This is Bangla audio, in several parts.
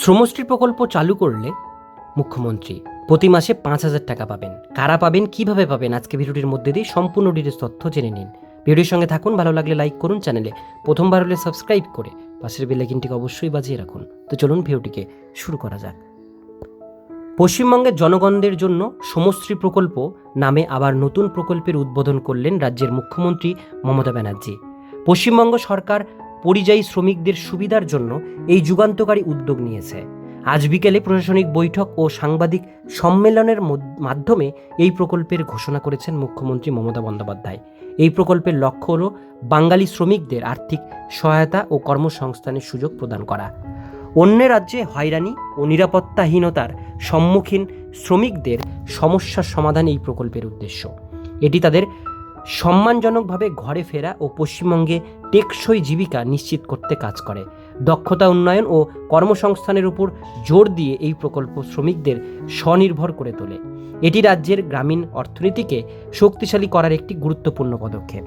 শ্রমশ্রী প্রকল্প চালু করলে মুখ্যমন্ত্রী প্রতি মাসে পাঁচ হাজার টাকা পাবেন। কারা পাবেন, কীভাবে পাবেন, আজকে ভিডিওটির মধ্যে দিয়ে সম্পূর্ণ ডিটেলস তথ্য জেনে নিন। ভিডিওর সঙ্গে থাকুন, ভালো লাগলে লাইক করুন চ্যানেলে প্রথমবার হলে সাবস্ক্রাইব করে পাশের বেলাইকিনটিকে অবশ্যই বাজিয়ে রাখুন। তো চলুন ভিডিওটিকে শুরু করা যাক। পশ্চিমবঙ্গের জনগণদের জন্য সমশ্রী প্রকল্প নামে আবার নতুন প্রকল্পের উদ্বোধন করলেন রাজ্যের মুখ্যমন্ত্রী মমতা ব্যানার্জি। পশ্চিমবঙ্গ সরকার পরিযায়ী শ্রমিকদের সুবিধার জন্য এই যুগান্তকারী উদ্যোগ নিয়েছে। আজ বিকেলে প্রশাসনিক বৈঠক ও সাংবাদিক সম্মেলনের মাধ্যমে এই প্রকল্পের ঘোষণা করেছেন মুখ্যমন্ত্রী মমতা বন্দ্যোপাধ্যায়। এই প্রকল্পের লক্ষ্য হল বাঙালি শ্রমিকদের আর্থিক সহায়তা ও কর্মসংস্থানের সুযোগ প্রদান করা। অন্য রাজ্যে হয়রানি ও নিরাপত্তাহীনতার সম্মুখীন শ্রমিকদের সমস্যার সমাধান এই প্রকল্পের উদ্দেশ্য। এটি তাদের সম্মানজনকভাবে ঘরে ফেরা ও পশ্চিমবঙ্গে টেকসই জীবিকা নিশ্চিত করতে কাজ করে। দক্ষতা উন্নয়ন ও কর্মসংস্থানের উপর জোর দিয়ে এই প্রকল্প শ্রমিকদের স্বনির্ভর করে তোলে। এটি রাজ্যের গ্রামীণ অর্থনীতিকে শক্তিশালী করার একটি গুরুত্বপূর্ণ পদক্ষেপ।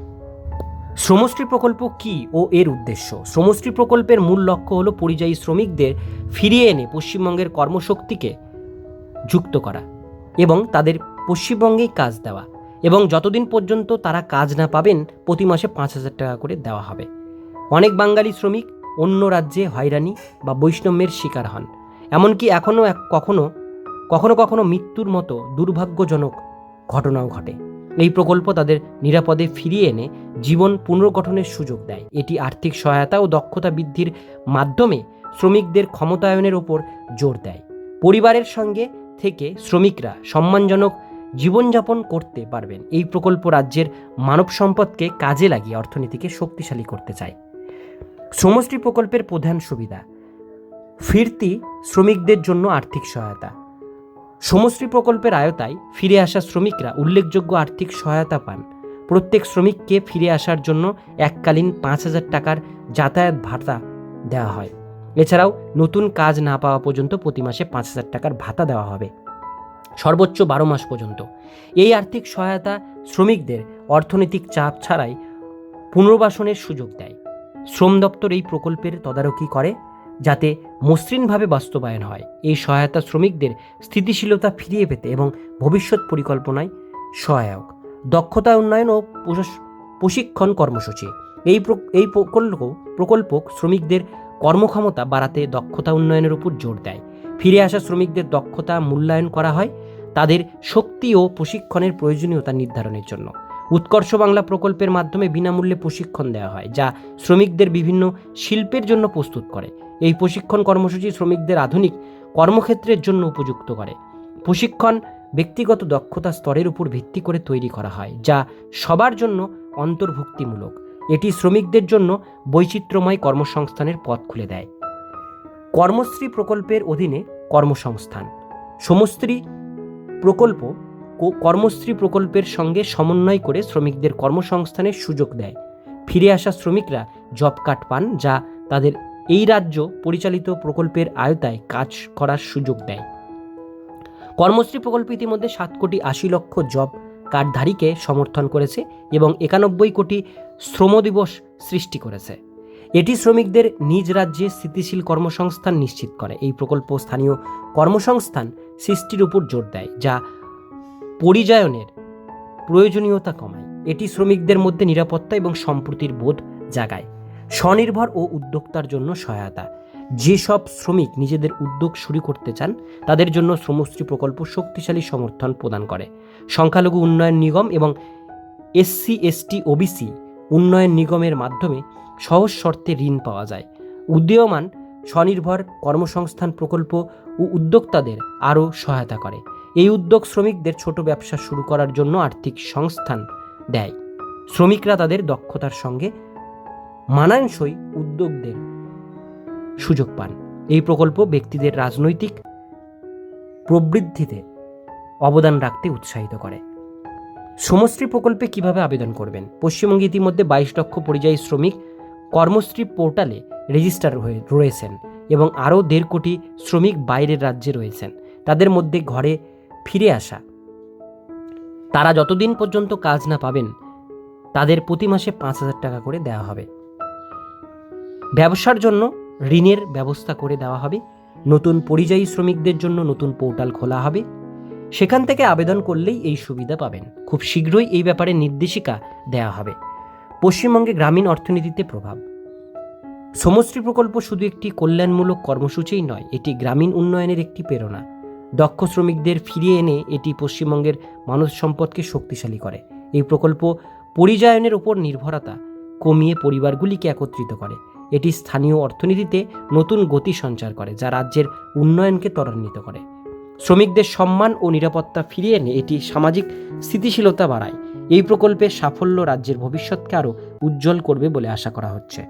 শ্রমশ্রী প্রকল্প কি ও এর উদ্দেশ্য? শ্রমশ্রী প্রকল্পের মূল লক্ষ্য হল পরিযায়ী শ্রমিকদের ফিরিয়ে এনে পশ্চিমবঙ্গের কর্মশক্তিকে যুক্ত করা এবং তাদের পশ্চিমবঙ্গেই কাজ দেওয়া। এবং যতদিন পর্যন্ত তারা কাজ না পাবেন, প্রতি মাসে পাঁচ হাজার টাকা করে দেওয়া হবে। অনেক বাঙালি শ্রমিক অন্য রাজ্যে হয়রানি বা বৈষম্যের শিকার হন। এমনকি এখনও এক কখনো কখনো কখনো মৃত্যুর মতো দুর্ভাগ্যজনক ঘটনাও ঘটে। এই প্রকল্প তাদের নিরাপদে ফিরিয়ে এনে জীবন পুনর্গঠনের সুযোগ দেয়। এটি আর্থিক সহায়তা ও দক্ষতা বৃদ্ধির মাধ্যমে শ্রমিকদের ক্ষমতায়নের ওপর জোর দেয়। পরিবারের সঙ্গে থেকে শ্রমিকরা সম্মানজনক জীবনযাপন করতে পারবেন। এই প্রকল্প রাজ্যের মানব সম্পদকে কাজে লাগিয়ে অর্থনীতিকে শক্তিশালী করতে চায়। শ্রমশ্রী প্রকল্পের প্রধান সুবিধা, ফিরতি শ্রমিকদের জন্য আর্থিক সহায়তা। শ্রমশ্রী প্রকল্পের আয়তায় ফিরে আসা শ্রমিকরা উল্লেখযোগ্য আর্থিক সহায়তা পান। প্রত্যেক শ্রমিককে ফিরে আসার জন্য এককালীন পাঁচ হাজার টাকার যাতায়াত ভাতা দেওয়া হয়। এছাড়াও নতুন কাজ না পাওয়া পর্যন্ত প্রতি মাসে পাঁচ হাজার টাকার ভাতা দেওয়া হবে। সর্বোচ্চ বারো মাস পর্যন্ত। এই আর্থিক সহায়তা শ্রমিকদের অর্থনৈতিক চাপ ছাড়াই পুনর্বাসনের সুযোগ দেয়। শ্রম দপ্তর এই প্রকল্পের তদারকি করে যাতে মসৃণভাবে বাস্তবায়ন হয়। এই সহায়তা শ্রমিকদের স্থিতিশীলতা ফিরিয়ে পেতে এবং ভবিষ্যৎ পরিকল্পনায় সহায়ক। দক্ষতা উন্নয়ন ও প্রশিক্ষণ কর্মসূচি। এই এই প্রকল্প প্রকল্প শ্রমিকদের কর্মক্ষমতা বাড়াতে দক্ষতা উন্নয়নের উপর জোর দেয়। ফিরে আসা শ্রমিকদের দক্ষতা মূল্যায়ন করা হয় তাদের শক্তি ও প্রশিক্ষণের প্রয়োজনীয়তা নির্ধারণের জন্য। উৎকর্ষ বাংলা প্রকল্পের মাধ্যমে বিনামূল্যে প্রশিক্ষণ দেওয়া হয়, যা শ্রমিকদের বিভিন্ন শিল্পের জন্য প্রস্তুত করে। এই প্রশিক্ষণ কর্মসূচি শ্রমিকদের আধুনিক কর্মক্ষেত্রের জন্য উপযুক্ত করে। প্রশিক্ষণ ব্যক্তিগত দক্ষতা স্তরের উপর ভিত্তি করে তৈরি করা হয়, যা সবার জন্য অন্তর্ভুক্তিমূলক। এটি শ্রমিকদের জন্য বৈচিত্র্যময় কর্মসংস্থানের পথ খুলে দেয়। কর্মশ্রী প্রকল্পের অধীনে কর্মসংস্থান। সমশ্রী প্রকল্প কর্মশ্রী প্রকল্পের সঙ্গে সমন্বয় করে শ্রমিকদের কর্মসংস্থানের সুযোগ দেয়। ফিরে আসা শ্রমিকরা জব কার্ড পান, যা তাদের এই রাজ্য পরিচালিত প্রকল্পের আয়তায় কাজ করার সুযোগ দেয়। কর্মশ্রী প্রকল্প ইতিমধ্যে সাত কোটি আশি লক্ষ জব কার্ডধারীকে সমর্থন করেছে এবং একানব্বই কোটি শ্রম দিবস সৃষ্টি করেছে। এটি শ্রমিকদের নিজ রাজ্যে স্থিতিশীল কর্মসংস্থান নিশ্চিত করে। এই প্রকল্প স্থানীয় কর্মসংস্থান সৃষ্টির উপর জোর দেয়, যা পরিযায়নের প্রয়োজনীয়তা কমায়। এটি শ্রমিকদের মধ্যে নিরাপত্তা এবং সম্প্রতির বোধ জাগায়। স্বনির্ভর ও উদ্যোক্তার জন্য সহায়তা। যেসব শ্রমিক নিজেদের উদ্যোগ শুরু করতে চান, তাদের জন্য শ্রমশ্রী প্রকল্প শক্তিশালী সমর্থন প্রদান করে। সংখ্যালঘু উন্নয়ন নিগম এবং এসসি, এসটি, ওবিসি উন্নয়ন নিগমের মাধ্যমে সহজ শর্তে ঋণ পাওয়া যায়। উদীয়মান স্বনির্ভর কর্মসংস্থান প্রকল্প ও উদ্যোক্তাদের আরও সহায়তা করে। এই উদ্যোগ শ্রমিকদের ছোট ব্যবসা শুরু করার জন্য আর্থিক সংস্থান দেয়। শ্রমিকরা তাদের দক্ষতার সঙ্গে মানানসই উদ্যোগদের সুযোগ পান। এই প্রকল্প ব্যক্তিদের রাজনৈতিক প্রবৃদ্ধিতে অবদান রাখতে উৎসাহিত করে। শ্রমশ্রী প্রকল্পে কীভাবে আবেদন করবেন? পশ্চিমবঙ্গে ইতিমধ্যে বাইশ লক্ষ পরিযায়ী শ্রমিক কর্মশ্রী পোর্টালে রেজিস্টার হয়ে রয়েছেন এবং আরও দেড় কোটি শ্রমিক বাইরের রাজ্যে রয়েছেন। তাদের মধ্যে ঘরে ফিরে আসা। তারা যতদিন পর্যন্ত কাজ না পাবেন, তাদের প্রতি মাসে পাঁচ হাজার টাকা করে দেওয়া হবে। ব্যবসার জন্য ঋণের ব্যবস্থা করে দেওয়া হবে। নতুন পরিযায়ী শ্রমিকদের জন্য নতুন পোর্টাল খোলা হবে। সেখান থেকে আবেদন করলেই এই সুবিধা পাবেন। খুব শীঘ্রই এই ব্যাপারে নির্দেশিকা দেওয়া হবে। পশ্চিমবঙ্গে গ্রামীণ অর্থনীতিতে প্রভাব। সমশ্রী প্রকল্প শুধু একটি কল্যাণমূলক কর্মসূচিই নয়, এটি গ্রামীণ উন্নয়নের একটি প্রেরণা। দক্ষ শ্রমিকদের ফিরিয়ে এনে এটি পশ্চিমবঙ্গের মানব সম্পদকে শক্তিশালী করে। এই প্রকল্প পরিযায়নের উপর নির্ভরতা কমিয়ে পরিবারগুলিকে একত্রিত করে। এটি স্থানীয় অর্থনীতিতে নতুন গতি সঞ্চার করে, যা রাজ্যের উন্নয়নকে ত্বরান্বিত করে। শ্রমিকদের সম্মান ও নিরাপত্তা ফিরিয়ে এনে এটি সামাজিক স্থিতিশীলতা বাড়ায়। এই প্রকল্পের সাফল্য রাজ্যের ভবিষ্যৎকে আরও উজ্জ্বল করবে বলে আশা করা হচ্ছে।